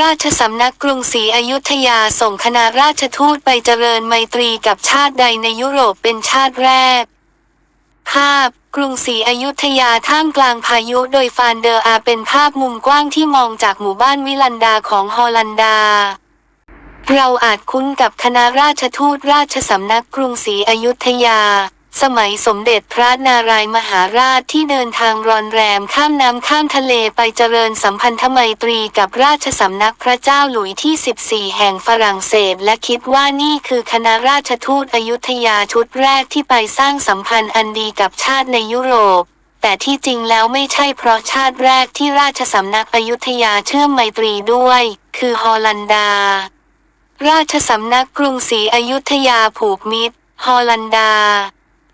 ราชสำนักกรุงศรีอยุธยาส่งคณะราชทูตไปเจริญไมตรีกับชาติใดในยุโรปเป็นชาติแรก ภาพ กรุงศรีอยุธยาท่ามกลางพายุโดยฟานเดอร์อาเป็นภาพมุมกว้างที่มองจากหมู่บ้านวิลันดาของฮอลันดา เราอาจคุ้นกับคณะราชทูตราชสำนักกรุงศรีอยุธยา สมัยสมเด็จพระนารายมหาราชที่เดินทางรอนแรมข้ามน้ำข้ามทะเลไปเจริญสัมพันธไมตรีกับราชสำนักพระเจ้าหลุยที่ 14 แห่งฝรั่งเศส และคิดว่านี่คือคณะราชทูตอยุธยาชุดแรกที่ไปสร้างสัมพันธ์อันดีกับชาติในยุโรป แต่ที่จริงแล้วไม่ใช่เพราะชาติแรกที่ราชสำนักอยุธยาเชื่อมไมตรีด้วย คือฮอลันดา ราชสำนักกรุงศรีอยุธยาผูกมิตร ฮอลันดา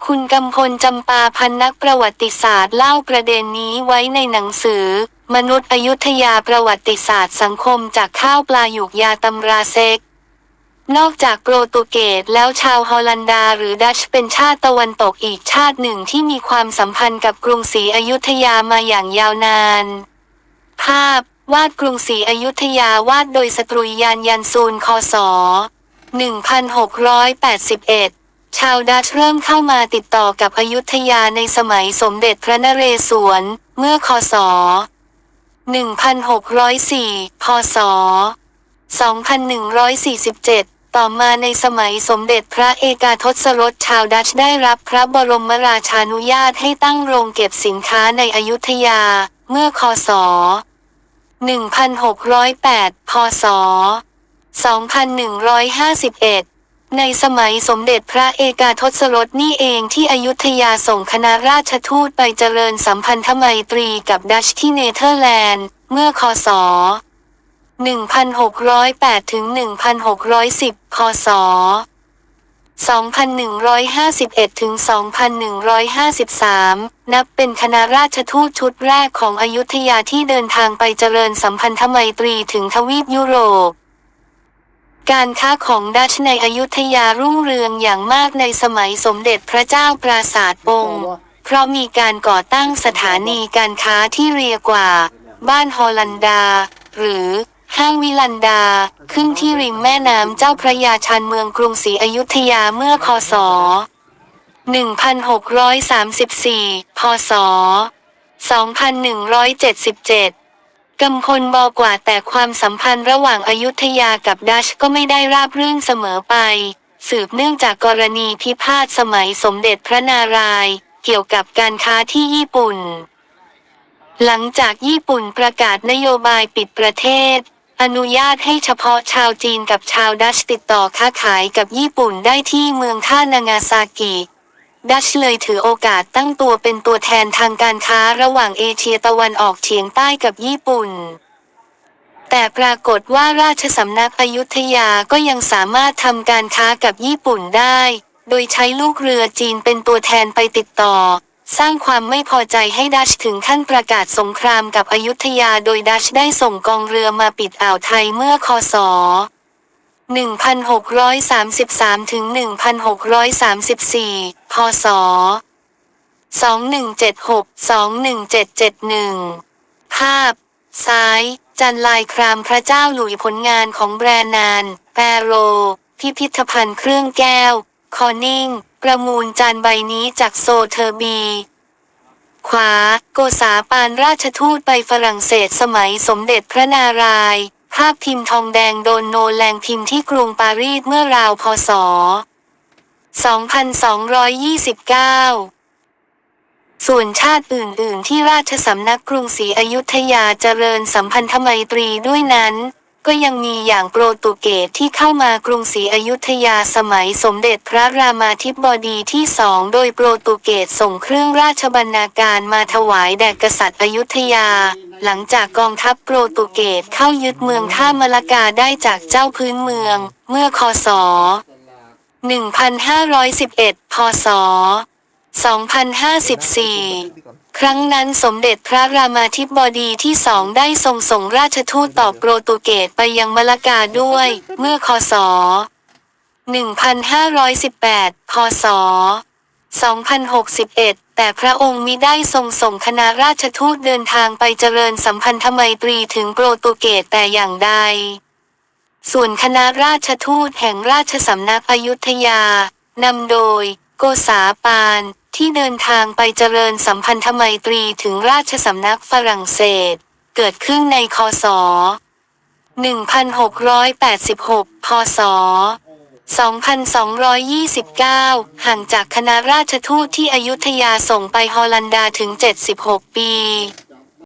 คุณกำพลจำปาพันนักประวัติศาสตร์เล่าประเด็นนี้ไว้ในหนังสือ มนุษย์อยุธยาประวัติศาสตร์สังคมจากข้าวปลาหยุกยาตำราเซ็กนอกจากโปรตุเกสแล้วชาวฮอลันดาหรือดัชเป็นชาติตะวันตกอีกชาติหนึ่งที่มีความสัมพันธ์กับกรุงศรีอยุธยามาอย่างยาวนาน ภาพ วาดกรุงศรีอยุธยาวาดโดยสตรุยยานยันซูนคศ1681 ชาวดัชเริ่มเข้ามาติดต่อกับอยุธยาในสมัยสมเด็จพระนเรศวร เมื่อคศ 1604 พศ 2147 ต่อมาในสมัยสมเด็จพระเอกาทศรสชาวดัชได้รับพระบรมราชานุญาตให้ตั้งโรงเก็บสินค้าในอยุธยา เมื่อคศ 1608 พศ 2151 ในสมัยสมเด็จพระเอกาทศรสนี่เองที่อยุธยาส่งคณะราชทูตไปเจริญสัมพันธไมตรีกับดัชที่เนเธอร์แลนด์ เมื่อคศ 1608 ถึง 1610พศ2151 ถึง 2153 นับเป็นคณะราชทูตชุดแรกของอยุธยาที่เดินทางไปเจริญสัมพันธไมตรีถึงทวีปยุโรป การค้าของดัชในอยุธยารุ่งเรืองอย่างมากในสมัยสมเด็จพระเจ้าปราสาทองค์ เพราะมีการก่อตั้งสถานีการค้าที่เรียกว่า บ้านฮอลันดา หรือห้างวิลันดา ขึ้นที่ริมแม่น้ำเจ้าพระยาชานเมืองกรุงศรีอยุธยาเมื่อคศ 1634 พศ 2177 กำพลบอกว่าแต่ความสัมพันธ์ระหว่างอยุธยากับดัชก็ไม่ได้ราบรื่นเสมอไป สืบเนื่องจากกรณีพิพาทสมัยสมเด็จพระนารายณ์เกี่ยวกับการค้าที่ญี่ปุ่น หลังจากญี่ปุ่นประกาศนโยบายปิดประเทศ อนุญาตให้เฉพาะชาวจีนกับชาวดัชติดต่อค้าขายกับญี่ปุ่นได้ที่เมืองท่านางาซากิ ดัชเลยถือโอกาสตั้งตัวเป็นตัวแทนทางการค้าระหว่างเอเชียตะวันออกเฉียงใต้กับญี่ปุ่น แต่ปรากฏว่าราชสำนักอยุธยาก็ยังสามารถทำการค้ากับญี่ปุ่นได้ โดยใช้ลูกเรือจีนเป็นตัวแทนไปติดต่อ สร้างความไม่พอใจให้ดัชถึงขั้นประกาศสงครามกับอยุธยาโดยดัชได้ส่งกองเรือมาปิดอ่าวไทยเมื่อคศ 1633ถึง1634 พศ 2176 21771 ภาพ ซ้าย จันลายครามพระเจ้าหลุยผลงานของแบรนนาน แปโร พิพิธภัณฑ์เครื่องแก้ว คอนิงประมูลจานใบนี้จากโซเทอร์บี ขวา โกษาปานราชทูตไปฝรั่งเศสสมัยสมเด็จพระนารายณ์าพพิมพ์ทองแดงโดนโนแลงพิมพ์ที่กรุงปารีสเมื่อราวพศ 2229ส่วนชาติอื่น ๆ ที่ราชสำนักกรุงศรีอยุธยาเจริญสัมพันธไมตรีด้วยนั้น ก็ยังมีอย่างโปรตุเกสที่เข้ามากรุงศรีอยุธยาสมัยสมเด็จพระรามาธิบดีที่สองโดยโปรตุเกสส่งเครื่องราชบรรณาการมาถวายแด่กษัตริย์อยุธยา หลังจากกองทัพโปรตุเกสเข้ายึดเมืองท่ามะละกาได้จากเจ้าพื้นเมือง เมื่อคศ 1511 พศ 2054 ครั้งนั้นสมเด็จพระรามาธิบดีที่สองได้ทรงส่งราชทูตต่อโปรตุเกสไปยังมะละกาด้วย เมื่อคศ 1518 พศ 2061 แต่พระองค์มิได้ทรงส่งคณะราชทูตเดินทางไปเจริญสัมพันธไมตรีถึงโปรตุเกสแต่อย่างใด ส่วนคณะราชทูตแห่งราชสำนักอยุธยานำโดย โกษาปาน ที่เดินทางไปเจริญสัมพันธไมตรีถึงราชสำนักฝรั่งเศส เกิดขึ้นในคศ1686 พศ 2229 ห่างจากคณะราชทูตที่อยุธยาส่งไปฮอลันดาถึง 76 ปี